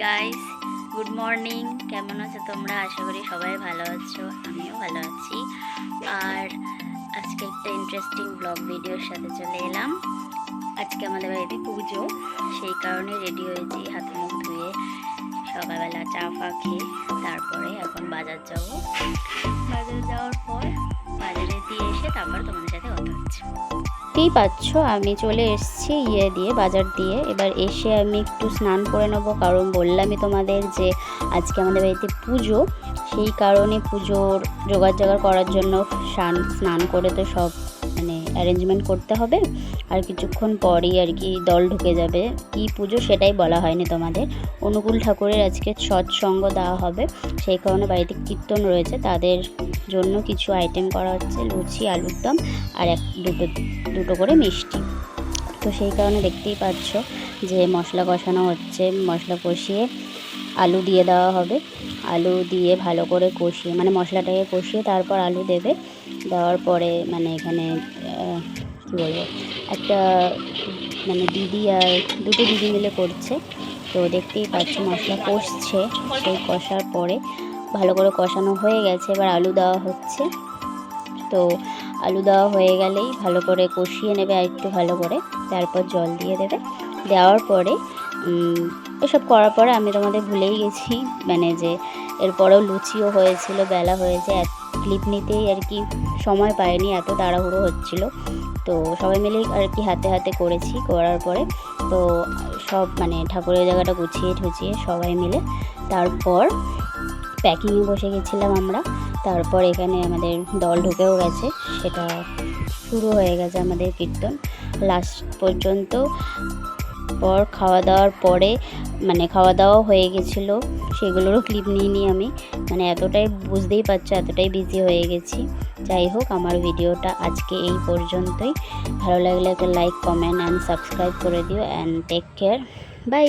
Guys good morning কেমন আছো তোমরা? আশা করি সবাই ভালো আছো, আমিও ভালো আছি। আর আজকে একটা ইন্টারেস্টিং ব্লগ ভিডিওর সাথে চলে এলাম। আজকে আমাদের বাড়িতে পুজো, সেই কারণে রেডি হয়েছি, হাত মুখ ধুয়ে সকালবেলা চা ফা খেয়ে তারপরে এখন বাজার যাব। বাজার যাওয়ার পর বাজারে দিয়ে এসে তারপর তোমাদের সাথে কথা হচ্ছে। দেখতেই পাচ্ছ, আমি চলে এসছি ইয়ে দিয়ে, বাজার দিয়ে। এবার এসে আমি একটু স্নান করে নেব, কারণ বললামই তোমাদের যে আজকে আমাদের বাড়িতে পুজো। সেই কারণে পুজোর জোগাড় জোগাড় করার জন্য স্নান স্নান করে তো সব মানে অ্যারেঞ্জমেন্ট করতে হবে। আর কিছুক্ষণ পরই আর কি দল ঢুকে যাবে। কি পুজো সেটাই বলা হয়নি তোমাদের। অনুকূল ঠাকুরের আজকে সৎসঙ্গ দেওয়া হবে। সেই কারণে বাড়িতে কীর্তন রয়েছে। তাদের জন্য কিছু আইটেম করা হচ্ছে, লুচি, আলুর দম আর এক দুটো দুটো করে মিষ্টি। তো সেই কারণে দেখতেই পাচ্ছ যে মশলা কষানো হচ্ছে, মশলা কষিয়ে আলু দিয়ে দেওয়া হবে। আলু দিয়ে ভালো করে কষিয়ে মানে মশলাটাকে কষিয়ে তারপর আলু দেবে। দেওয়ার পরে মানে এখানে কী বলব, একটা মানে দিদি আর দুটো দিদি মিলে করছে। তো দেখতেই পাচ্ছ মশলা কষছে। সেই কষার পরে ভালো করে কষানো হয়ে গেছে, এবার আলু দেওয়া হচ্ছে। তো আলু দেওয়া হয়ে গেলেই ভালো করে কষিয়ে নেবে আর একটু ভালো করে, তারপর জল দিয়ে দেবে। দেওয়ার পরে এসব করার পরে আমি তোমাদের ভুলেই গেছি। মানে যে এরপরেও লুচিও হয়েছিল, বেলা হয়েছে, এক ক্লিপ নিতেই আর কি সময় পাইনি, এত তাড়াহুড়ো হচ্ছিল। তো সবাই মিলেই আর কি হাতে হাতে করেছি, করার পরে তো সব মানে ঠাকুরের জায়গাটা গুছিয়ে ঠুচিয়ে সবাই মিলে তারপর প্যাকিংয়ে বসে গেছিলাম আমরা। তারপর এখানে আমাদের দল ঢুকেও গেছে, সেটা শুরু হয়ে গেছে আমাদের কীর্তন। লাস্ট পর্যন্ত পর খাওয়া দাওয়ার পরে মানে খাওয়া দাওয়া হয়ে গেছিল। সেগুলোরও ক্লিপ নিয়ে নিই আমি। মানে এতটাই বুঝতেই পারছ, এতটাই বিজি হয়ে গেছি। যাই হোক, আমার ভিডিওটা আজকে এই পর্যন্তই। ভালো লাগলে একটা লাইক কমেন্ট অ্যান্ড সাবস্ক্রাইব করে দিও অ্যান্ড টেক কেয়ার বাই